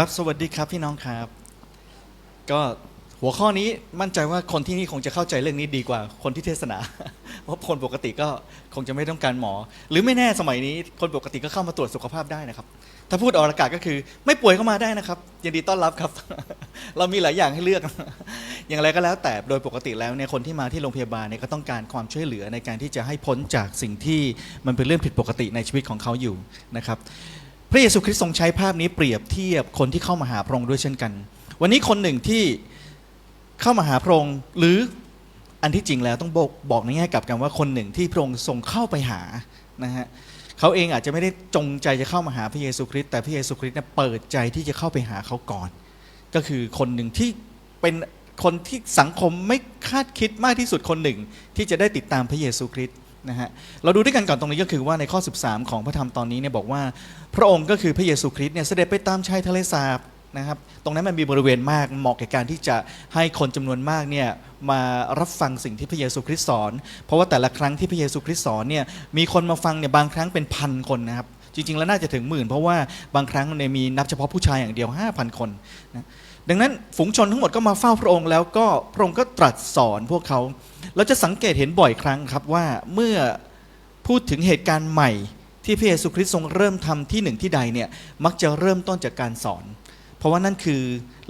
ครับ สวัสดีครับพี่น้องครับ ก็หัวข้อนี้มั่นใจว่าคนที่นี่คงจะเข้าใจเรื่องนี้ดีกว่าคนที่เทศนาเพราะคนปกติก็คงจะไม่ต้องการหมอ หรือไม่แน่สมัยนี้คนปกติก็เข้ามาตรวจสุขภาพได้นะครับ ถ้าพูดออกอากาศก็คือ ไม่ป่วยก็มาได้นะครับยินดีต้อนรับครับ เรามีหลายอย่างให้เลือก อย่างไรก็แล้วแต่โดยปกติแล้วเนี่ยคนที่มาที่โรงพยาบาลเนี่ยก็ต้องการความช่วยเหลือในการที่จะให้พ้นจากสิ่งที่มันเป็นเรื่องผิดปกติในชีวิตของเขาอยู่นะครับ ระเยซูคริสต์ทรงใช้ภาพนี้เปรียบเทียบคนที่เข้ามาหาพระองค์ด้วยเช่นกัน วันนี้คนหนึ่งที่เข้ามาหาพระองค์หรืออันที่จริงแล้วต้องบอกบอกในแง่กลับกันว่าคนหนึ่งที่พระองค์ทรงเข้าไปหานะฮะเขาเองอาจจะไม่ได้จงใจจะเข้ามาหาพระเยซูคริสต์แต่พระเยซูคริสต์เนี่ยเปิดใจที่จะเข้าไปหาเขาก่อน ก็คือคนหนึ่งที่เป็นคนที่สังคมไม่คาดคิดมากที่สุดคนหนึ่งที่จะได้ติดตามพระเยซูคริสต์ นะฮะเราดูด้วยกันก่อนตรงนี้ก็คือว่าในข้อ 13 ของพระธรรมตอนนี้เนี่ยบอกว่า พระองค์ก็คือพระเยซูคริสต์เนี่ยเสด็จไปตามชายทะเลสาบนะครับตรงนั้นมันมีบริเวณมากเหมาะแก่การที่จะให้คนจำนวนมากเนี่ยมารับฟังสิ่งที่พระเยซูคริสต์สอน เพราะว่าแต่ละครั้งที่พระเยซูคริสต์สอนเนี่ยมีคนมาฟังเนี่ยบางครั้งเป็นพันคนนะครับจริงๆ แล้วน่าจะถึงหมื่น เพราะว่าบางครั้งเนี่ยมีนับเฉพาะผู้ชายอย่างเดียว 5,000 คนนะ ดังนั้นฝูงชนทั้งหมดก็มาเฝ้าพระองค์ แล้วก็พระองค์ก็ตรัสสอนพวกเขา เราจะสังเกตเห็นบ่อยครั้งครับว่าเมื่อพูดถึงเหตุการณ์ใหม่ ที่พระเยซูคริสต์ทรงเริ่มทำที่หนึ่งที่ใดเนี่ยมักจะเริ่มต้นจากการสอน เพราะว่านั่นคือ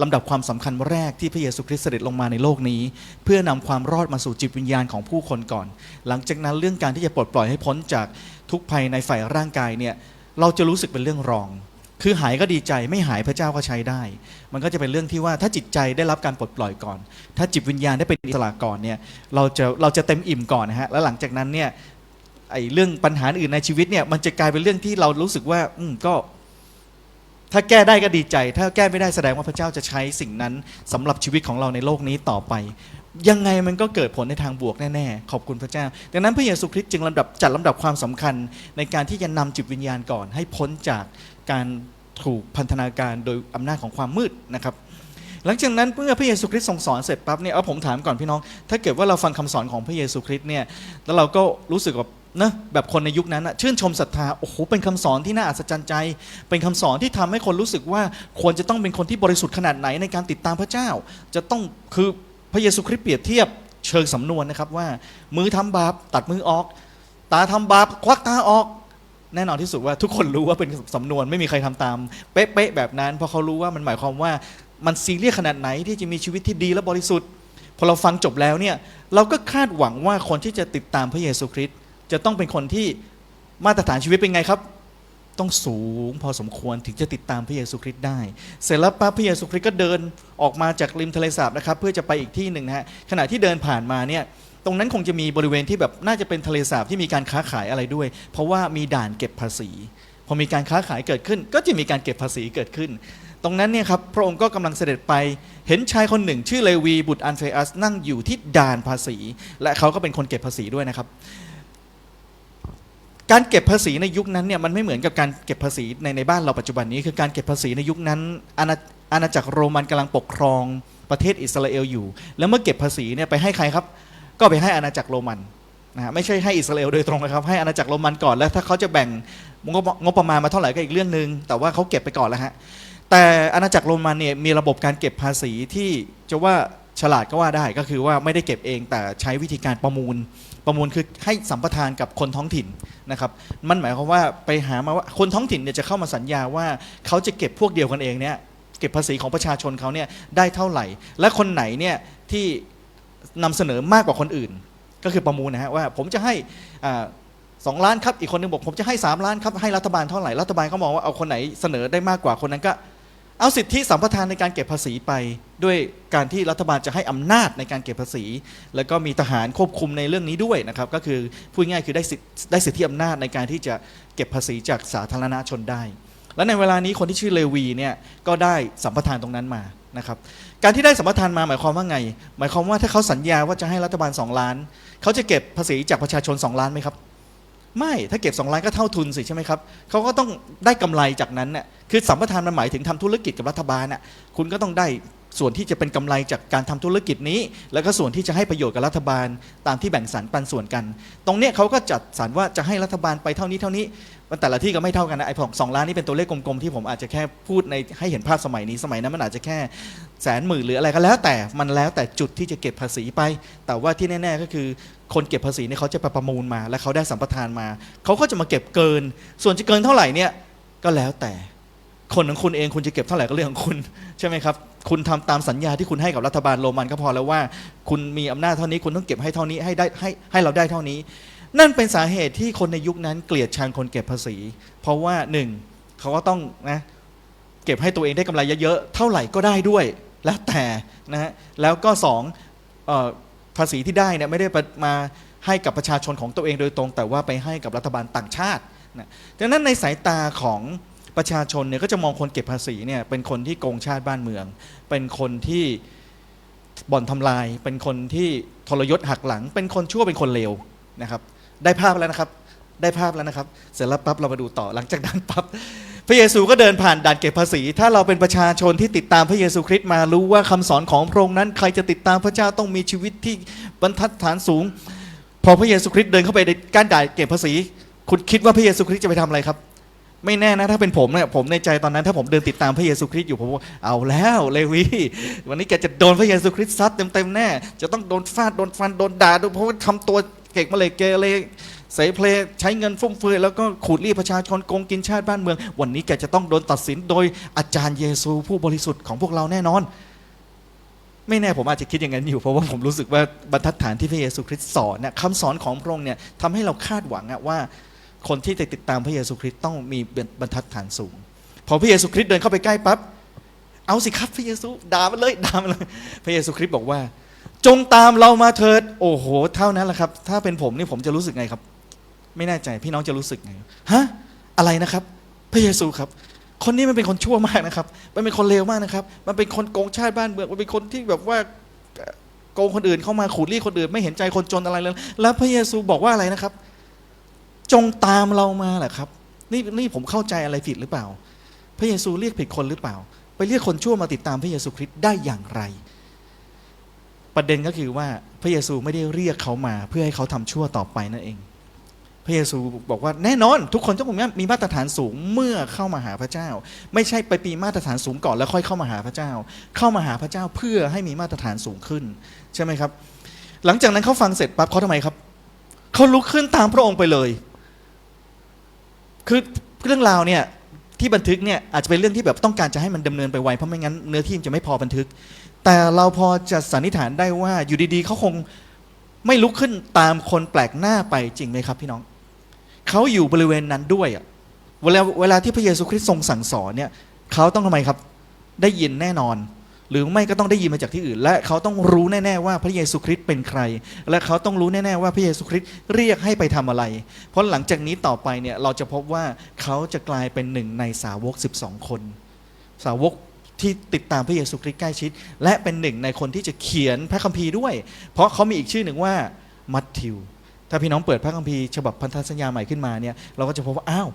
ลำดับความสำคัญแรกที่พระเยซูคริสต์เสด็จลงมาในโลกนี้ เพื่อนำความรอดมาสู่จิตวิญญาณของผู้คนก่อน หลังจากนั้นเรื่องการที่จะปลดปล่อยให้พ้นจากทุกภัยในฝ่ายร่างกายเนี่ยเราจะรู้สึกเป็นเรื่องรอง คือหายก็ดีใจไม่หายพระเจ้าก็ใช้ได้ มันก็จะเป็นเรื่องที่ว่าถ้าจิตใจได้รับการปลดปล่อยก่อน ถ้าจิตวิญญาณได้เป็นอิสระก่อนเนี่ยเราจะเราจะเต็มอิ่มก่อนนะฮะแล้วหลังจากนั้นเนี่ยไอ้เรื่องปัญหาอื่นในชีวิตเนี่ยมันจะกลายเป็นเรื่องที่เรารู้สึกว่า อืมก็ ถ้าแก้ได้ก็ดีใจ ถ้าแก้ไม่ได้แสดงว่าพระเจ้าจะใช้สิ่งนั้นสำหรับชีวิตของเราในโลกนี้ต่อไป ยังไงมันก็เกิดผลในทางบวกแน่ๆ ขอบคุณพระเจ้า ดังนั้นพระเยซูคริสต์จึงลำดับจัดลำดับความสำคัญ ในการที่จะนำจิตวิญญาณก่อน ให้พ้นจากการถูกพันธนาการโดยอำนาจของความมืดนะครับ หลังจากนั้นเมื่อพระเยซูคริสต์ทรงสอนเสร็จปั๊บเนี่ยเอาผมถามก่อนพี่น้อง ถ้าเกิดว่าเราฟังคำสอนของพระเยซูคริสต์เนี่ยแล้วเราก็รู้สึกแบบนะแบบคนในยุคนั้นอะชื่นชมศรัทธาโอ้โหเป็นคำสอนที่น่าอัศจรรย์ใจ เป็นคำสอนที่ทำให้คนรู้สึกว่าควรจะต้องเป็นคนที่บริสุทธิ์ขนาดไหนในการติดตามพระเจ้า จะต้องคือ พระเยซูคริสต์เปรียบเทียบเชิงสำนวนนะครับว่า มือทำบาปตัดมือออก ตาทำบาปควักตาออกแน่นอนที่สุดว่าทุกคนรู้ว่าเป็นสำนวนไม่มีใครทำตาม เป๊ะๆแบบนั้น เพราะเขารู้ว่ามันหมายความว่ามันซีเรียสขนาดไหนที่จะมีชีวิตที่ดีและบริสุทธิ์ พอเราฟังจบแล้วเนี่ยเราก็คาดหวังว่าคนที่จะติดตามพระเยซูคริสต์จะต้องเป็นคนที่มาตรฐานชีวิตเป็นไงครับ ต้องสูงพอสมควรถึงจะติดตามพระเยซูคริสต์ได้ เสร็จแล้วปั๊บพระเยซูคริสต์ก็เดินออกมาจากริมทะเลสาบนะครับเพื่อจะไปอีกที่หนึ่งนะฮะขณะที่เดินผ่านมาเนี่ยตรงนั้นคงจะมีบริเวณที่แบบน่าจะเป็นทะเลสาบที่มีการค้าขายอะไรด้วย เพราะว่ามีด่านเก็บภาษี พอมีการค้าขายเกิดขึ้น ก็จะมีการเก็บภาษีเกิดขึ้น ตรงนั้นเนี่ยครับพระองค์ก็กำลังเสด็จไปเห็นชายคนหนึ่ง ชื่อเลวีบุตรอันเฟอัสนั่งอยู่ที่ด่านภาษี และเขาก็เป็นคนเก็บภาษีด้วยนะครับ การเก็บภาษีในยุคนั้นเนี่ยมันไม่เหมือนกับการเก็บภาษีในในบ้านเราปัจจุบันนี้ คือการเก็บภาษีในยุคนั้นอาณาอาณาจักรโรมันกำลังปกครองประเทศอิสราเอลอยู่ แล้วเมื่อเก็บภาษีเนี่ยไปให้ใครครับ ก็ไปให้อาณาจักรโรมันนะฮะไม่ใช่ให้อิสราเอลโดยตรงนะครับ ให้อาณาจักรโรมันก่อนแล้วถ้าเขาจะแบ่งงบงบประมาณมาเท่าไหร่ก็อีกเรื่องหนึ่งแต่ว่าเขาเก็บไปก่อนแล้วฮะแต่อาณาจักรโรมันเนี่ยมีระบบการเก็บภาษีที่จะว่าฉลาดก็ว่าได้ก็คือว่าไม่ได้เก็บเองแต่ใช้วิธีการประมูล ประมูลคือให้สัมปทานกับคนท้องถิ่นนะครับมันหมายความว่าไปหามาว่าคนท้องถิ่นเนี่ยจะเข้ามาสัญญาว่าเขาจะเก็บพวกเดียวกันเองเนี่ยเก็บภาษีของประชาชนเขาเนี่ยได้เท่าไหร่ และคนไหนเนี่ยที่นำเสนอมากกว่าคนอื่น ก็คือประมูลนะฮะว่าผมจะให้อ่าสองล้านครับอีกคนหนึงบอกผมจะให้ 3 ล้านครับให้รัฐบาลเท่าไหร่รัฐบาลก็มองว่าเอาคนไหนเสนอได้มากกว่าคนนั้นก็ เอาสิทธิสัมปทานในการเก็บภาษีไป ด้วยการที่รัฐบาลจะให้อำนาจในการเก็บภาษี แล้วก็มีทหารควบคุมในเรื่องนี้ด้วยนะครับ ก็คือพูดง่ายคือได้สิทธิได้สิทธิอำนาจในการที่จะเก็บภาษีจากสาธารณชนได้ และในเวลานี้คนที่ชื่อเลวีเนี่ยก็ได้สัมปทานตรงนั้นมานะครับการที่ได้สัมปทานมาหมายความว่าไง หมายความว่าถ้าเขาสัญญาว่าจะให้รัฐบาล 2 ล้าน เขาจะเก็บภาษีจากประชาชน 2 ล้านไหมครับ ไม่ถ้าเก็บ2ล้านก็เท่าทุนสิใช่ไหมครับเขาก็ต้องได้กำไรจากนั้นน่ะคือสัมปทานมันหมายถึงทำธุรกิจกับรัฐบาลน่ะคุณก็ต้องได้ส่วนที่จะเป็นกำไรจากการทำธุรกิจนี้ แล้วก็ส่วนที่จะให้ประโยชน์กับรัฐบาลตามที่แบ่งสรรปันส่วนกัน ตรงเนี้ยเขาก็จัดสรรว่าจะให้รัฐบาลไปเท่านี้เท่านี้มันแต่ละที่ก็ไม่เท่ากันนะไอ้สองล้านนี่เป็นตัวเลขกลมๆที่ผมอาจจะแค่พูดในให้เห็นภาพสมัยนี้สมัยนั้นมันอาจจะแค่แสนหมื่นหรืออะไรก็แล้วแต่มันแล้วแต่จุดที่จะเก็บภาษีไป แต่ว่าที่แน่ ๆ ก็คือ คนเก็บภาษีเนี่ยเขาจะไปประมูลมา แล้วเขาได้สัมปทานมา เขาก็จะมาเก็บเกิน ส่วนจะเกินเท่าไหร่เนี่ยก็แล้วแต่คนของคุณเองคุณจะเก็บเท่าไหร่ก็เรื่องของคุณใช่ไหมครับ คุณทำตามสัญญาที่คุณให้กับรัฐบาลโรมันก็พอแล้วว่า คุณมีอำนาจเท่านี้คุณต้องเก็บให้เท่านี้ให้ได้ให้ให้เราได้เท่านี้ นั่นเป็นสาเหตุที่คนในยุคนั้นเกลียดชังคนเก็บภาษี เพราะว่าหนึ่งเขาก็ต้องนะเก็บให้ตัวเองได้กำไรเยอะๆเท่าไหร่ก็ได้ด้วย แล้วแต่นะฮะแล้วก็สองเอ่อ ภาษีที่ได้เนี่ยไม่ได้มาให้กับประชาชนของตัวเองโดยตรง แต่ว่าไปให้กับรัฐบาลต่างชาตินะดังนั้นในสายตาของประชาชนเนี่ยก็จะมองคนเก็บภาษีเนี่ยเป็นคนที่โกงชาติบ้านเมือง เป็นคนที่บ่อนทำลาย เป็นคนที่ทรยศหักหลัง เป็นคนชั่วเป็นคนเลวนะครับ ได้ภาพแล้วนะครับ ได้ภาพแล้วนะครับ เสร็จแล้วปั๊บเรามาดูต่อหลังจากนั้นปั๊บ พระเยซูก็เดินผ่านด่านเก็บภาษี ถ้าเราเป็นประชาชนที่ติดตามพระเยซูคริสต์มารู้ว่าคำสอนของพระองค์นั้น ใครจะติดตามพระเจ้าต้องมีชีวิตที่บรรทัดฐานสูง พอพระเยซูคริสต์เดินเข้าไปในการด่านเก็บภาษี คุณคิดว่าพระเยซูคริสต์จะไปทำอะไรครับ ไม่แน่นะถ้าเป็นผมเนี่ยผมในใจตอนนั้น ถ้าผมเดินติดตามพระเยซูคริสต์อยู่ผมว่าเอาแล้วเลวีวันนี้แกจะโดนพระเยซูคริสต์ซัดเต็มๆแน่จะต้องโดนฟาดโดนฟันโดนด่าโดนเพราะว่าทำตัวเก่งมาเลยเกเร เสเพลใช้เงินฟุ่มเฟือยแล้วก็ขูดรีดประชาชนโกงกินชาติบ้านเมือง วันนี้แกจะต้องโดนตัดสินโดยอาจารย์เยซูผู้บริสุทธิ์ของพวกเราแน่นอน ไม่แน่ผมอาจจะคิดอย่างนั้นอยู่ เพราะว่าผมรู้สึกว่าบรรทัดฐานที่พระเยซูคริสต์สอนเนี่ยคำสอนของพระองค์เนี่ยทำให้เราคาดหวังว่า คนที่จะติดตามพระเยซูคริสต์ต้องมีบรรทัดฐานสูง พอพระเยซูคริสต์เดินเข้าไปใกล้ปั๊บเอาสิครับพระเยซูด่ามันเลยด่ามันเลยพระเยซูคริสต์บอกว่าจงตามเรามาเถิด โอ้โห เท่านั้นแหละครับ ถ้าเป็นผมนี่ผมจะรู้สึกไงครับ ไม่แน่ใจพี่น้องจะรู้สึกไงฮะอะไรนะครับ พระเยซูครับ คนนี้มันเป็นคนชั่วมากนะครับ มันเป็นคนเลวมากนะครับ มันเป็นคนโกงชาติบ้านเมืองมันเป็นคนที่แบบว่าโกงคนอื่นเข้ามาขูดรีดคนอื่น ไม่เห็นใจคนจนอะไรเลย แล้วพระเยซูบอกว่าอะไรนะครับ จงตามเรามาแหละครับ นี่นี่ผมเข้าใจอะไรผิดหรือเปล่า พระเยซูเรียกผิดคนหรือเปล่า ไปเรียกคนชั่วมาติดตามพระเยซูคริสต์ได้อย่างไร ประเด็นก็คือว่าพระเยซูไม่ได้เรียกเขามา เพื่อให้เขาทำชั่วต่อไปนั่นเอง พระเยซูบอกว่าแน่นอน ทุกคนต้องมีมาตรฐานสูงเมื่อเข้ามาหาพระเจ้า ไม่ใช่ไปปีมาตรฐานสูงก่อนแล้วค่อยเข้ามาหาพระเจ้า เข้ามาหาพระเจ้าเพื่อให้มีมาตรฐานสูงขึ้น ใช่ไหมครับ หลังจากนั้นเขาฟังเสร็จปั๊บเขาทำไมครับเขาลุกขึ้นตามพระองค์ไปเลย คือเรื่องราวเนี่ยที่บันทึกเนี่ยอาจจะเป็นเรื่องที่แบบต้องการจะให้มันดำเนินไปไวเพราะไม่งั้นเนื้อที่มันจะไม่พอบันทึก แต่เราพอจะสันนิษฐานได้ว่าอยู่ดีๆเขาคงไม่ลุกขึ้นตามคนแปลกหน้าไปจริงไหมครับพี่น้อง เขาอยู่บริเวณนั้นด้วยอะเวลาเวลาที่พระเยซูคริสต์ทรงสั่งสอนเนี่ยเขาต้องทำไมครับ ได้ยินแน่นอน หรือไม่ก็ต้องได้ยินมาจากที่อื่น และเขาต้องรู้แน่ๆว่าพระเยซูคริสต์เป็นใคร และเขาต้องรู้แน่ๆว่าพระเยซูคริสต์เรียกให้ไปทำอะไร เพราะหลังจากนี้ต่อไปเนี่ยเราจะพบว่าเขาจะกลายเป็นหนึ่งในสาวก 12 คน สาวกที่ติดตามพระเยซูคริสต์ใกล้ชิด และเป็นหนึ่งในคนที่จะเขียนพระคัมภีร์ด้วย เพราะเขามีอีกชื่อหนึ่งว่ามัทธิว ถ้าพี่น้องเปิดพระคัมภีร์ฉบับพันธสัญญาใหม่ขึ้นมาเนี่ยเราก็จะพบว่าอ้าว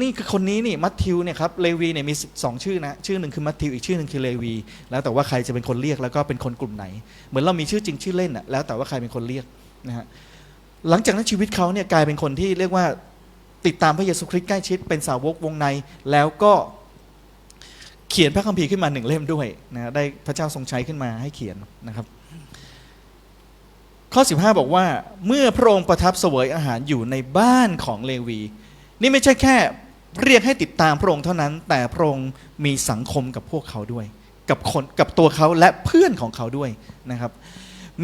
นี่คือคนนี้นี่มัทธิวเนี่ยครับเลวีเนี่ยมีสองชื่อนะชื่อหนึ่งคือมัทธิวอีกชื่อหนึ่งคือเลวี แล้วแต่ว่าใครจะเป็นคนเรียกแล้วก็เป็นคนกลุ่มไหน เหมือนเรามีชื่อจริงชื่อเล่นอะแล้วแต่ว่าใครเป็นคนเรียกนะฮะหลังจากนั้นชีวิตเขาเนี่ยกลายเป็นคนที่เรียกว่าติดตามพระเยซูคริสต์ใกล้ชิดเป็นสาวกวงในแล้วก็เขียนพระคัมภีร์ขึ้นมาหนึ่งเล่มด้วยนะได้พระเจ้าทรงใช้ขึ้นมาให้เขียนนะครับ ข้อ 15 บอกว่าเมื่อพระองค์ประทับเสวยอาหารอยู่ในบ้านของเลวี นี่ไม่ใช่แค่เรียกให้ติดตามพระองค์เท่านั้น แต่พระองค์มีสังคมกับพวกเขาด้วย กับคนกับตัวเขาและเพื่อนของเขาด้วยนะครับ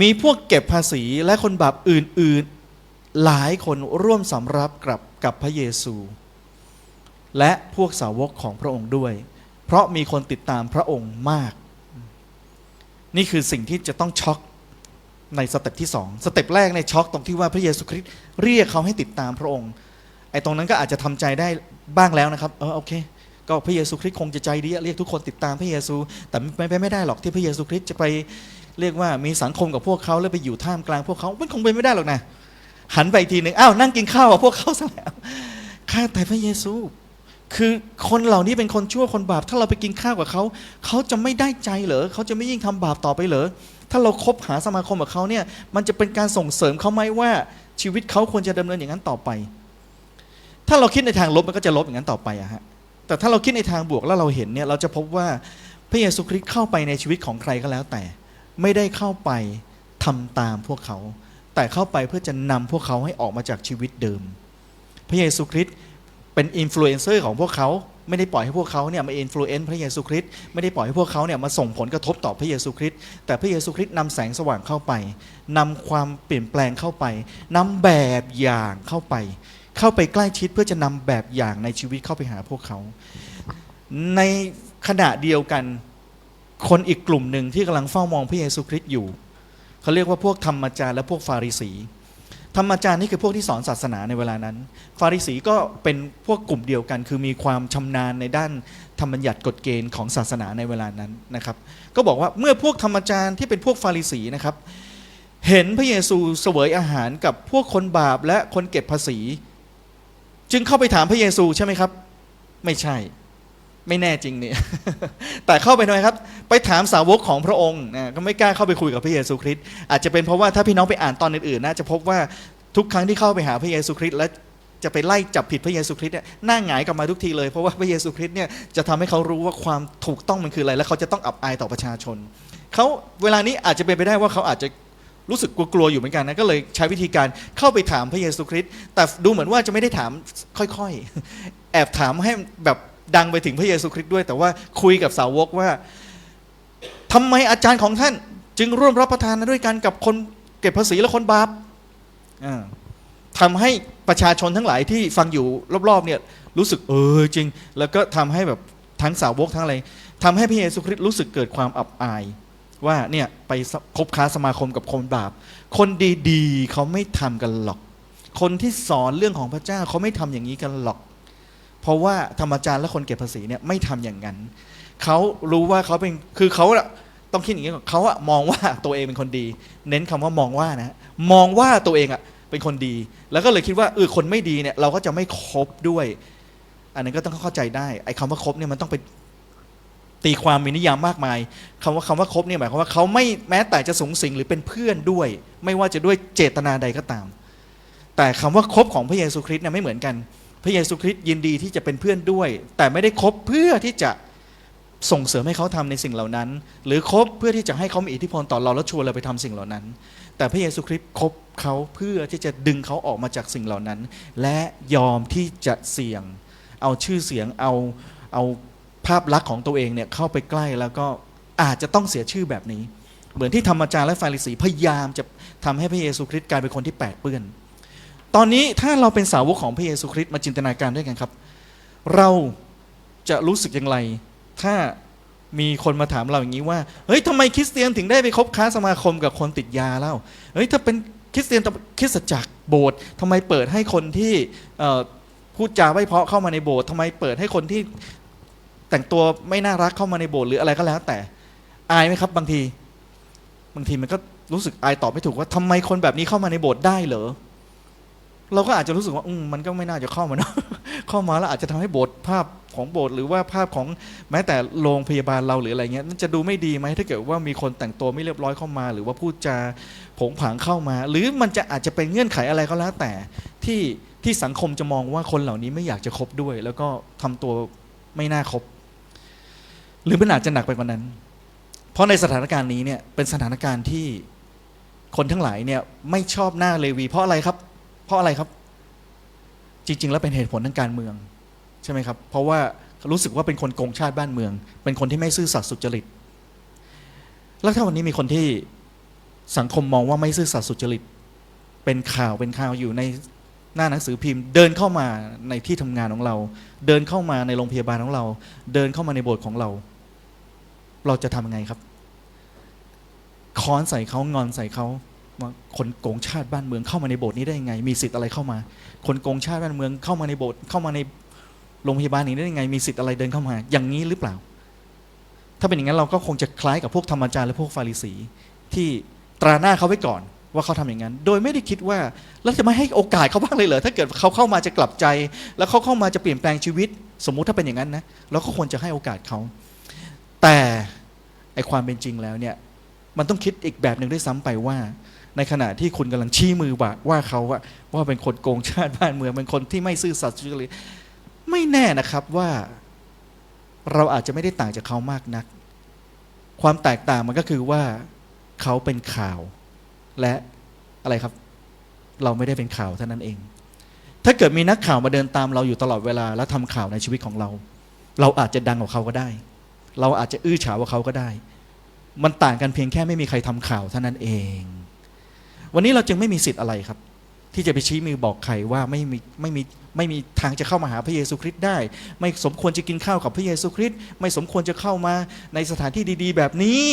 มีพวกเก็บภาษีและคนบาปอื่นๆ หลายคนร่วมสำรับกับกับพระเยซู และพวกสาวกของพระองค์ด้วย เพราะมีคนติดตามพระองค์มาก นี่คือสิ่งที่จะต้องช็อก ในสเต็ปที่สองสเต็ปแรกในช็อกตรงที่ว่าพระเยซูคริสต์เรียกเขาให้ติดตามพระองค์ไอ้ตรงนั้นก็อาจจะทำใจได้บ้างแล้วนะครับเออโอเค ก็พระเยซูคริสต์คงจะใจดีเรียกทุกคนติดตามพระเยซู แต่ไม่ไปไม่ได้หรอกที่พระเยซูคริสต์จะไปเรียกว่ามีสังคมกับพวกเขาแล้วไปอยู่ท่ามกลางพวกเขามันคงเป็นไม่ได้หรอกนะหันไปอีกทีหนึ่งอ้าวนั่งกินข้าวกับพวกเขาซะแล้วข้าแต่พระเยซู คือคนเหล่านี้เป็นคนชั่วคนบาป ถ้าเราไปกินข้าวกับเขาเขาจะไม่ได้ใจเหรอเขาจะไม่ยิ่งทำบาปต่อไปเหรอถ้าเราคบหาสมาคมกับเขาเนี่ยมันจะเป็นการส่งเสริมเขาไหมว่าชีวิตเขาควรจะดำเนินอย่างนั้นต่อไป ถ้าเราคิดในทางลบมันก็จะลบอย่างนั้นต่อไปอะฮะแต่ถ้าเราคิดในทางบวกแล้วเราเห็นเนี่ยเราจะพบว่าพระเยซูคริสต์เข้าไปในชีวิตของใครก็แล้วแต่ ไม่ได้เข้าไปทำตามพวกเขา แต่เข้าไปเพื่อจะนำพวกเขาให้ออกมาจากชีวิตเดิม พระเยซูคริสต์ เป็นอินฟลูเอนเซอร์ของพวกเขาไม่ได้ปล่อยให้พวกเขาเนี่ยมาอินฟลูเอนซ์พระเยซูคริสต์ไม่ได้ปล่อยให้พวกเขาเนี่ยมาส่งผลกระทบต่อพระเยซูคริสต์แต่พระเยซูคริสต์นำแสงสว่างเข้าไปนำความเปลี่ยนแปลงเข้าไปนำแบบอย่างเข้าไป เข้าไปใกล้ชิดเพื่อจะนำแบบอย่างในชีวิตเข้าไปหาพวกเขา ในขณะเดียวกันคนอีกกลุ่มหนึ่งที่กำลังเฝ้ามองพระเยซูคริสต์อยู่เขาเรียกว่าพวกธรรมจารย์และพวกฟาริสี ธรรมจารย์นี่คือพวกที่สอนศาสนาในเวลานั้น ฟาริสีก็เป็นพวกกลุ่มเดียวกัน คือมีความชำนาญในด้านธรรมบัญญัติกฎเกณฑ์ของศาสนาในเวลานั้นนะครับ ก็บอกว่าเมื่อพวกธรรมจารย์ที่เป็นพวกฟาริสีนะครับ เห็นพระเยซูเสวยอาหารกับพวกคนบาปและคนเก็บภาษี จึงเข้าไปถามพระเยซูใช่ไหมครับ ไม่ใช่ ไม่แน่จริงเนี่ย แต่เข้าไปหน่อยครับ ไปถามสาวกของพระองค์นะก็ไม่กล้าเข้าไปคุยกับพระเยซูคริสต์อาจจะเป็นเพราะว่าถ้าพี่น้องไปอ่านตอนอื่นๆน่าจะพบว่าทุกครั้งที่เข้าไปหาพระเยซูคริสต์แล้วจะไปไล่จับผิดพระเยซูคริสต์เนี่ยหน้าหงายกลับมาทุกทีเลย เพราะว่าพระเยซูคริสต์เนี่ยจะทำให้เขารู้ว่าความถูกต้องมันคืออะไร และเขาจะต้องอับอายต่อประชาชนเขาเวลานี้อาจจะเป็นไปได้ว่าเขาอาจจะรู้สึกกลัวๆอยู่เหมือนกันนะก็เลยใช้วิธีการเข้าไปถามพระเยซูคริสต์แต่ดูเหมือนว่าจะไม่ได้ถามค่อยๆ แอบถามให้แบบ ดังไปถึงพระเยซูคริสต์ด้วย แต่ว่าคุยกับสาวกว่าทำไมอาจารย์ของท่าน จึงร่วมรับประทานด้วยกันกับคนเก็บภาษีและคนบาปอ่าทำให้ประชาชนทั้งหลายที่ฟังอยู่รอบๆเนี่ยรู้สึกเออจริง แล้วก็ทำให้แบบทั้งสาวกทั้งอะไรทำให้พระเยซูคริสต์รู้สึกเกิดความอับอาย ว่าเนี่ยไปคบค้าสมาคมกับคนบาป คนดีๆเขาไม่ทำกันหรอก คนที่สอนเรื่องของพระเจ้าเขาไม่ทำอย่างนี้กันหรอก เพราะว่าธรรมจารย์และคนเก็บภาษีเนี่ยไม่ทำอย่างนั้นเขารู้ว่าเขาเป็นคือเขาต้องคิดอย่างนี้ก่อนเขาอะมองว่าตัวเองเป็นคนดี เน้นคำว่ามองว่านะมองว่าตัวเองอะเป็นคนดี แล้วก็เลยคิดว่าเออคนไม่ดีเนี่ยเราก็จะไม่คบด้วย อันนั้นก็ต้องเข้าใจได้ไอ้คำว่าคบเนี่ยมันต้องไปตีความมีนิยามมากมายคำว่าคำว่าคบเนี่ยหมายความว่าเขาไม่แม้แต่จะสูงสิงหรือเป็นเพื่อนด้วย ไม่ว่าจะด้วยเจตนาใดก็ตาม แต่คำว่าคบของพระเยซูคริสต์เนี่ยไม่เหมือนกัน พระเยซูคริสต์ยินดีที่จะเป็นเพื่อนด้วย แต่ไม่ได้คบเพื่อที่จะส่งเสริมให้เขาทำในสิ่งเหล่านั้น หรือคบเพื่อที่จะให้เขามีอิทธิพลต่อเราแล้วชวนเราไปทำสิ่งเหล่านั้น แต่พระเยซูคริสต์คบเขาเพื่อที่จะดึงเขาออกมาจากสิ่งเหล่านั้น และยอมที่จะเสี่ยง เอาชื่อเสียงเอาเอาภาพลักษณ์ของตัวเองเนี่ยเข้าไปใกล้แล้วก็อาจจะต้องเสียชื่อแบบนี้ เหมือนที่ธรรมจารย์และฟาริสีพยายามจะทำให้พระเยซูคริสต์กลายเป็นคนที่แปดเปื้อน ตอนนี้ถ้าเราเป็นสาวกของพระเยซูคริสต์มาจินตนาการด้วยกันครับ เราจะรู้สึกอย่างไร ถ้ามีคนมาถามเราอย่างนี้ว่า เฮ้ยทำไมคริสเตียนถึงได้ไปคบค้าสมาคมกับคนติดยาเล่าเฮ้ยถ้าเป็นคริสเตียนคริสตจักรโบสถ์ทำไมเปิดให้คนที่พูดจาไม่เพราะเข้ามาในโบสถ์ทำไมเปิดให้คนที่แต่งตัวไม่น่ารักเข้ามาในโบสถ์หรืออะไรก็แล้ว แต่อายไหมครับ บางที บางทีมันก็รู้สึกอายตอบไม่ถูกว่าทำไมคนแบบนี้เข้ามาในโบสถ์ได้เหรอ เราก็อาจจะรู้สึกว่าอืมมันก็ไม่น่าจะเข้ามาเนอะเข้ามาแล้วอาจจะทำให้โบสถ์ภาพของโบสถ์หรือว่าภาพของแม้แต่โรงพยาบาลเราหรืออะไรเงี้ยมันจะดูไม่ดีไหมถ้าเกิดว่ามีคนแต่งตัวไม่เรียบร้อยเข้ามา หรือว่าพูดจาผงผางเข้ามา หรือมันจะอาจจะเป็นเงื่อนไขอะไรก็แล้วแต่ที่ที่สังคมจะมองว่าคนเหล่านี้ไม่อยากจะคบด้วย แล้วก็ทำตัวไม่น่าคบ หรือมันอาจจะหนักไปกว่านั้น เพราะในสถานการณ์นี้เนี่ยเป็นสถานการณ์ที่คนทั้งหลายเนี่ยไม่ชอบหน้าเลวีเพราะอะไรครับ ราะอะไรครับ จริง ๆ แล้วเป็นเหตุผลทางการเมืองใช่ไหมครับ เพราะว่ารู้สึกว่าเป็นคนโกงชาติบ้านเมือง เป็นคนที่ไม่ซื่อสัตย์สุจริต แล้วถ้าวันนี้มีคนที่สังคมมองว่าไม่ซื่อสัตย์สุจริต เป็นข่าวเป็นข่าวอยู่ในหน้าหนังสือพิมพ์ เดินเข้ามาในที่ทำงานของเรา เดินเข้ามาในโรงพยาบาลของเรา เดินเข้ามาในโบสถ์ของเรา เราจะทำยังไงครับ ค้อนใส่เขางอนใส่เขา ว่าคนโกงชาติบ้านเมืองเข้ามาในโบสถ์นี้ได้ยังไง มีสิทธิ์อะไรเข้ามา คนโกงชาติบ้านเมืองเข้ามาในโบสถ์เข้ามาในโรงพยาบาลนี้ได้ยังไง มีสิทธิ์อะไรเดินเข้ามา อย่างนี้หรือเปล่า ถ้าเป็นอย่างนั้นเราก็คงจะคล้ายกับพวกธรรมจารย์และพวกฟาริสี ที่ตราหน้าเขาไว้ก่อนว่าเขาทำอย่างนั้น โดยไม่ได้คิดว่าแล้วจะไม่ให้โอกาสเขาบ้างเลยเหรอ ถ้าเกิดเขาเข้ามาจะกลับใจ แล้วเขาเข้ามาจะเปลี่ยนแปลงชีวิต สมมุติถ้าเป็นอย่างนั้นนะเราก็ควรจะให้โอกาสเขา แต่ไอความเป็นจริงแล้วเนี่ย มันต้องคิดอีกแบบหนึ่งด้วยซ้ำไปว่า ในขณะที่คุณกำลังชี้มือว่าว่าเขาว่าว่าเป็นคนโกงชาติบ้านเมืองเป็นคนที่ไม่ซื่อสัตย์สุจริตไม่แน่นะครับว่าเราอาจจะไม่ได้ต่างจากเขามากนัก ความแตกต่างมันก็คือว่าเขาเป็นข่าว และอะไรครับ เราไม่ได้เป็นข่าวเท่านั้นเอง ถ้าเกิดมีนักข่าวมาเดินตามเราอยู่ตลอดเวลา แล้วทำข่าวในชีวิตของเรา เราอาจจะดังกว่าเขาก็ได้ เราอาจจะอื้อฉาวกว่าเขาก็ได้ มันต่างกันเพียงแค่ไม่มีใครทำข่าวเท่านั้นเอง วันนี้เราจึงไม่มีสิทธิ์อะไรครับ ที่จะไปชี้มือบอกใครว่าไม่มีไม่มีไม่มีทางจะเข้ามาหาพระเยซูคริสต์ได้ ไม่สมควรจะกินข้าวกับพระเยซูคริสต์ไม่สมควรจะเข้ามาในสถานที่ดี ๆ แบบนี้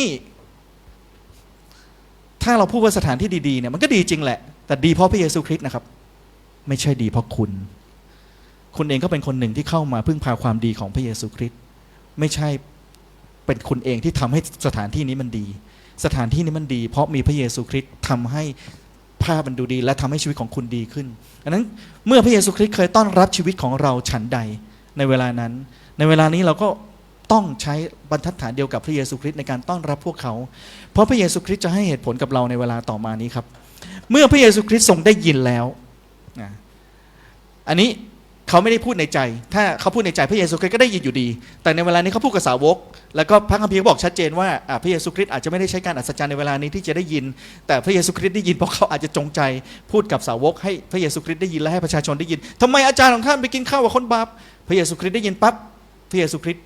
ถ้าเราพูดว่าสถานที่ดีๆเนี่ยมันก็ดีจริงแหละ แต่ดีเพราะพระเยซูคริสต์นะครับ ไม่ใช่ดีเพราะคุณ คุณเองก็เป็นคนหนึ่งที่เข้ามาพึ่งพาความดีของพระเยซูคริสต์ไม่ใช่เป็นคุณเองที่ทำให้สถานที่นี้มันดี สถานที่นี้มันดี เพราะมีพระเยซูคริสต์ทำให้ภาพมันดูดี และทำให้ชีวิตของคุณดีขึ้นดังนั้นเมื่อพระเยซูคริสต์เคยต้อนรับชีวิตของเราฉันใดในเวลานั้น ในเวลานี้เราก็ต้องใช้บรรทัดฐานเดียวกับพระเยซูคริสต์ในการต้อนรับพวกเขา เพราะพระเยซูคริสต์จะให้เหตุผลกับเราในเวลาต่อมานี้ครับ เมื่อพระเยซูคริสต์ทรงได้ยินแล้ว อันนี้ เขาไม่ได้พูดในใจ ถ้าเขาพูดในใจพระเยซูคริสต์ก็ได้ยินอยู่ดี แต่ในเวลานี้เขาพูดกับสาวก แล้วก็พระคัมภีร์บอกชัดเจนว่าพระเยซูคริสต์อาจจะไม่ได้ใช้การอัศจรรย์ในเวลานี้ที่จะได้ยิน แต่พระเยซูคริสต์ได้ยินเพราะเขาอาจจะจงใจพูดกับสาวก ให้พระเยซูคริสต์ได้ยินและให้ประชาชนได้ยินทำไมอาจารย์ของท่านไปกินข้าวกับคนบาป พระเยซูคริสต์ได้ยินปั๊บ พระเยซูคริสต์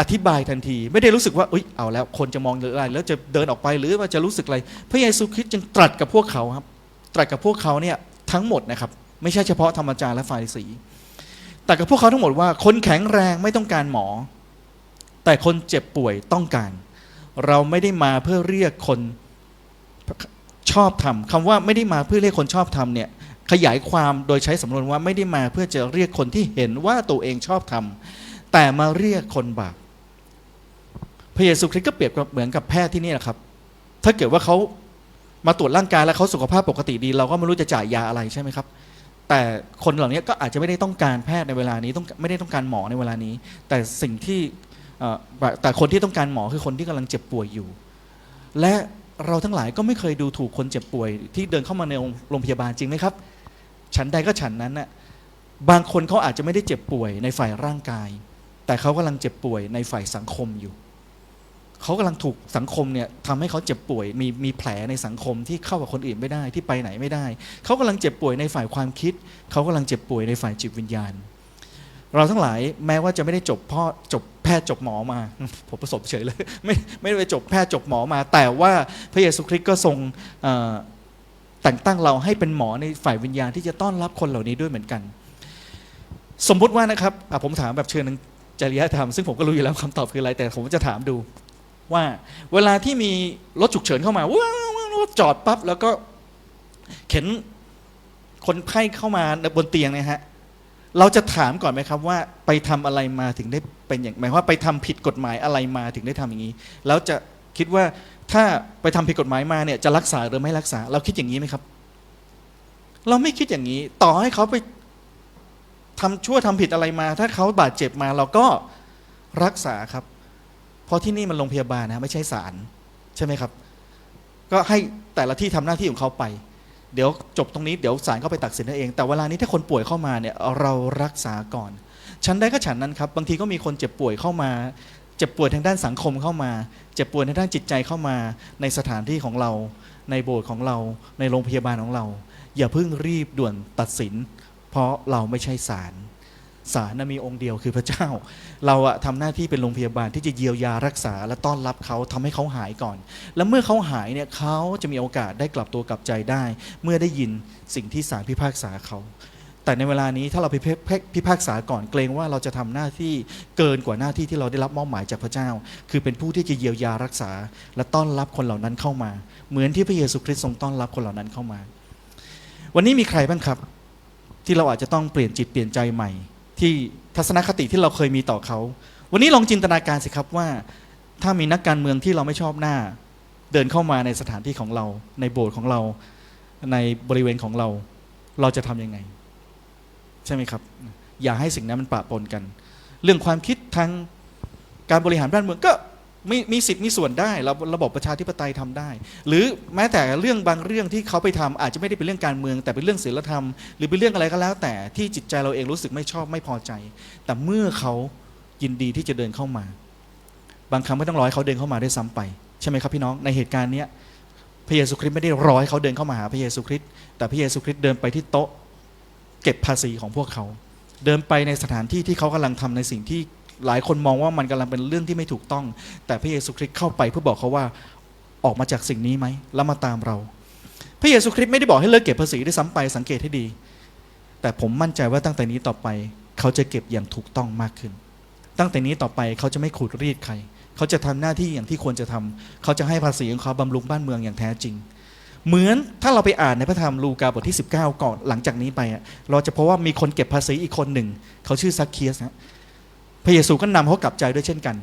อธิบายทันที ไม่ได้รู้สึกว่าอุ๊ยเอาแล้วคนจะมองหรืออะไรแล้วจะเดินออกไปหรือว่าจะรู้สึกอะไร พระเยซูคริสต์จึงตรัสกับพวกเขาครับ ตรัสกับพวกเขาเนี่ยทั้งหมดนะครับ ไม่ใช่เฉพาะธรรมจารและฟาริสี แตรัสกับพวกเขาทั้งหมดว่า คนแข็งแรงไม่ต้องการหมอ แต่คนเจ็บป่วยต้องการ เราไม่ได้มาเพื่อเรียกคนชอบทำคำว่าไม่ได้มาเพื่อเรียกคนชอบทำเนี่ยขยายความโดยใช้สำนวนว่าไม่ได้มาเพื่อจะเรียกคนที่เห็นว่าตัวเองชอบทำแต่มาเรียกคนบาปพระเยซูคริสต์ก็เปรียบเหมือนกับแพทย์ที่นี่แหละครับ ถ้าเกิดว่าเขามาตรวจร่างกายแล้วเขาสุขภาพปกติดี เราก็ไม่รู้จะจ่ายยาอะไรใช่ไหมครับ แต่คนเหล่านี้ก็อาจจะไม่ได้ต้องการแพทย์ในเวลานี้ต้องไม่ได้ต้องการหมอในเวลานี้ แต่สิ่งที่แต่คนที่ต้องการหมอคือคนที่กำลังเจ็บป่วยอยู่ และเราทั้งหลายก็ไม่เคยดูถูกคนเจ็บป่วย ที่เดินเข้ามาในโรงพยาบาลจริงไหมครับ ฉันใดก็ฉันนั้นน่ะบางคนเขาอาจจะไม่ได้เจ็บป่วยในฝ่ายร่างกาย แต่เขากำลังเจ็บป่วยในฝ่ายสังคมอยู่ เขากำลังถูกสังคมเนี่ยทำให้เขาเจ็บป่วยมีมีแผลในสังคมที่เข้ากับคนอื่นไม่ได้ที่ไปไหนไม่ได้ เขากำลังเจ็บป่วยในฝ่ายความคิด เขากำลังเจ็บป่วยในฝ่ายจิตวิญญาณ เราทั้งหลายแม้ว่าจะไม่ได้จบพ่อจบแพทย์จบหมอมา ผมประสบเฉยเลย ไม่ไม่ได้จบแพทย์จบหมอมา แต่ว่าพระเยซูคริสต์ก็ทรงแต่งตั้งเราให้เป็นหมอในฝ่ายวิญญาณที่จะต้อนรับคนเหล่านี้ด้วยเหมือนกัน สมมุติว่านะครับผมถามแบบเชิงจริยธรรมซึ่งผมก็รู้อยู่แล้วคำตอบคืออะไร แต่ผมจะถามดู ว่าเวลาที่มีรถฉุกเฉินเข้ามาว้าวจอดปั๊บแล้วก็เข็นคนไข้เข้ามาบนเตียงนี่ยฮะเราจะถามก่อนไหมครับว่าไปทำอะไรมาถึงได้เป็นอย่างหมายว่าไปทำผิดกฎหมายอะไรมาถึงได้ทำอย่างนี้ แล้วจะคิดว่าถ้าไปทำผิดกฎหมายมาเนี่ยจะรักษาหรือไม่รักษา เราคิดอย่างนี้ไหมครับ เราไม่คิดอย่างนี้ ต่อให้เขาไปทำชั่วทำผิดอะไรมา ถ้าเขาบาดเจ็บมาเราก็รักษาครับ เพราะที่นี่มันโรงพยาบาลนะไม่ใช่ศาลใช่ไหมครับ ก็ให้แต่ละที่ทำหน้าที่ของเขาไป เดี๋ยวจบตรงนี้เดี๋ยวศาลก็ไปตัดสินเอง แต่เวลานี้ถ้าคนป่วยเข้ามาเนี่ยเรารักษาก่อน ฉันได้ก็ฉันนั้นครับ บางทีก็มีคนเจ็บป่วยเข้ามา เจ็บป่วยทางด้านสังคมเข้ามา เจ็บป่วยทางด้านจิตใจเข้ามา ในสถานที่ของเรา ในโบสถ์ของเรา ในโรงพยาบาลของเรา อย่าเพิ่งรีบด่วนตัดสิน เพราะเราไม่ใช่ศาล ศาลนะมีองค์เดียวคือพระเจ้า เราอะทำหน้าที่เป็นโรงพยาบาลที่จะเยียวยารักษาและต้อนรับเขาทำให้เขาหายก่อน แล้วเมื่อเขาหายเนี่ยเขาจะมีโอกาสได้กลับตัวกลับใจได้ เมื่อได้ยินสิ่งที่ศาลพิพากษาเขา แต่ในเวลานี้ถ้าเราไปพิพากษาก่อนเกรงว่าเราจะทำหน้าที่เกินกว่าหน้าที่ที่เราได้รับมอบหมายจากพระเจ้า คือเป็นผู้ที่จะเยียวยารักษา และต้อนรับคนเหล่านั้นเข้ามา เหมือนที่พระเยซูคริสต์ทรงต้อนรับคนเหล่านั้นเข้ามา วันนี้มีใครบ้างครับ ที่เราอาจจะต้องเปลี่ยนจิตเปลี่ยนใจใหม่ ที่ทัศนคติที่เราเคยมีต่อเขา วันนี้ลองจินตนาการสิครับว่า ถ้ามีนักการเมืองที่เราไม่ชอบหน้า เดินเข้ามาในสถานที่ของเรา ในโบสถ์ของเรา ในบริเวณของเรา เราจะทำยังไง ใช่ไหมครับ อย่าให้สิ่งนั้นมันปะปนกัน เรื่องความคิดทางการบริหารบ้านเมืองก็ มีมีสิทธิ์มีส่วนได้ระระบบประชาธิปไตยทำได้ หรือแม้แต่เรื่องบางเรื่องที่เขาไปทำอาจจะไม่ได้เป็นเรื่องการเมือง แต่เป็นเรื่องศีลธรรม หรือเป็นเรื่องอะไรก็แล้ว แต่ที่จิตใจเราเองรู้สึกไม่ชอบไม่พอใจ แต่เมื่อเขายินดีที่จะเดินเข้ามา บางครั้งไม่ต้องรอให้เขาเดินเข้ามาด้วยซ้ำไป ใช่ไหมครับพี่น้องในเหตุการณ์เนี้ยพระเยซูคริสต์ไม่ได้รอให้เขาเดินเข้ามาหาพระเยซูคริสต์แต่พระเยซูคริสต์เดินไปที่โต๊ะ เก็บภาษีของพวกเขา เดินไปในสถานที่ที่เขากำลังทำในสิ่งที่ หลายคนมองว่ามันกำลังเป็นเรื่องที่ไม่ถูกต้อง แต่พระเยซูคริสต์เข้าไปเพื่อบอกเขาว่าออกมาจากสิ่งนี้ไหมแล้วมาตามเรา พระเยซูคริสต์ไม่ได้บอกให้เลิกเก็บภาษีด้วยซ้ำไปสังเกตให้ดี แต่ผมมั่นใจว่าตั้งแต่นี้ต่อไป เขาจะเก็บอย่างถูกต้องมากขึ้น ตั้งแต่นี้ต่อไปเขาจะไม่ขูดรีดใคร เขาจะทำหน้าที่อย่างที่ควรจะทำเขาจะให้ภาษีของเขาบำรุงบ้านเมืองอย่างแท้จริง เหมือนถ้าเราไปอ่านในพระธรรมลูกาบทที่ 19 ก่อนหลังจากนี้ไปเราจะพบว่ามีคนเก็บภาษีอีกคนหนึ่ง เขาชื่อซักเคียสนะ พระเยซูก็นำเขากลับใจด้วยเช่นกัน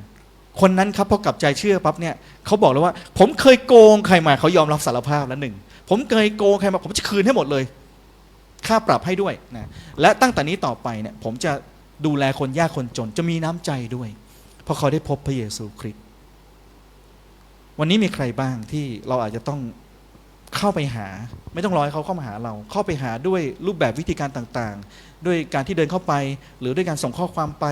คนนั้นครับพอกลับใจเชื่อปั๊บเนี่ยเขาบอกเลยว่า ผมเคยโกงใครมาเขายอมรับสารภาพแล้วหนึ่งผมเคยโกงใครมาผมจะคืนให้หมดเลย ค่าปรับให้ด้วยนะและตั้งแต่นี้ต่อไปเนี่ยผมจะดูแลคนยากคนจนจะมีน้ำใจด้วย เพราะเขาได้พบพระเยซูคริสต์วันนี้มีใครบ้างที่เราอาจจะต้อง เข้าไปหา ไม่ต้องรอให้เขาเข้ามาหาเรา เข้าไปหาด้วยรูปแบบวิธีการต่างๆ ด้วยการที่เดินเข้าไป หรือด้วยการส่งข้อความไป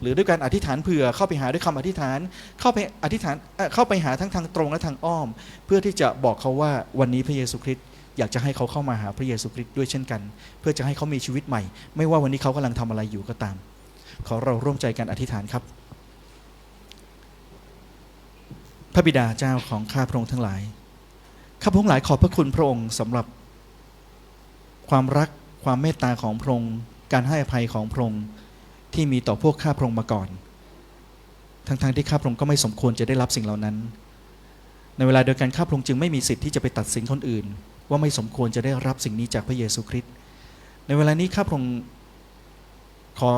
หรือด้วยการอธิษฐานเผื่อเข้าไปหาด้วยคำอธิษฐาน เข้าไปอธิษฐานเอ่อเข้าไปหาทั้งทางตรงและทางอ้อม เพื่อที่จะบอกเขาว่าวันนี้พระเยซูคริสต์อยากจะให้เขาเข้ามาหาพระเยซูคริสต์ด้วยเช่นกัน เพื่อจะให้เขามีชีวิตใหม่ ไม่ว่าวันนี้เขากำลังทำอะไรอยู่ก็ตาม ขอเราร่วมใจกันอธิษฐานครับ พระบิดาเจ้าของข้าพระองค์ทั้งหลาย ข้าพงค์หลายขอบพระคุณพระองค์สำหรับความรักความเมตตาของพระองค์การให้อภัยของพระองค์ที่มีต่อพวกข้าพระองค์มาก่อน ทั้งๆที่ข้าพระองค์ก็ไม่สมควรจะได้รับสิ่งเหล่านั้น ในเวลาเดียวกันข้าพระองค์จึงไม่มีสิทธิ์ที่จะไปตัดสินคนอื่น ว่าไม่สมควรจะได้รับสิ่งนี้จากพระเยซูคริสต์ในเวลานี้ข้าพระองค์ขอ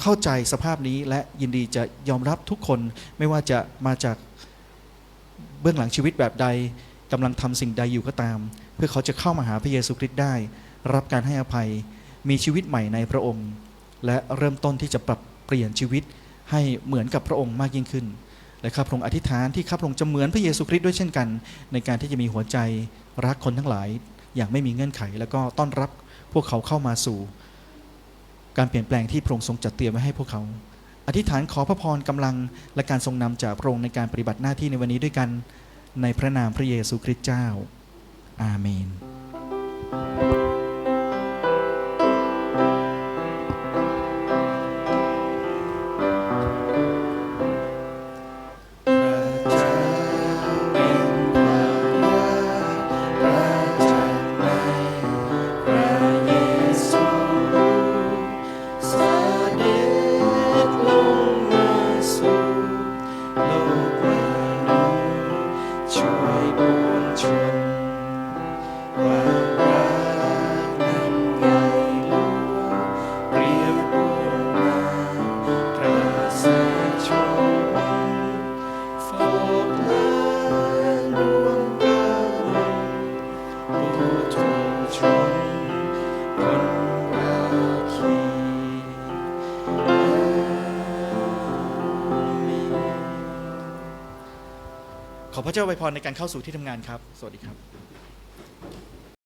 เข้าใจสภาพนี้และยินดีจะยอมรับทุกคนไม่ว่าจะมาจากเบื้องหลังชีวิตแบบใด กำลังทำสิ่งใดอยู่ก็ตาม เพื่อเขาจะเข้ามาหาพระเยซูคริสต์ได้ รับการให้อภัยมีชีวิตใหม่ในพระองค์ และเริ่มต้นที่จะปรับเปลี่ยนชีวิตให้เหมือนกับพระองค์มากยิ่งขึ้นและข้าพระองค์อธิษฐานที่ข้าพระองค์จะเหมือนพระเยซูคริสต์ด้วยเช่นกัน ในการที่จะมีหัวใจรักคนทั้งหลาย อย่างไม่มีเงื่อนไข แล้วก็ต้อนรับพวกเขาเข้ามาสู่ การเปลี่ยนแปลงที่พระองค์ทรงจัดเตรียมไว้ให้พวกเขา อธิษฐานขอพระพรกำลังและการทรงนำจากพระองค์ในการปฏิบัติหน้าที่ในวันนี้ด้วยกัน ในพระนามพระเยซูคริสต์เจ้า อาเมน ขอพระเจ้าไวยพรในการเข้าสู่ที่ทำงานครับ สวัสดีครับ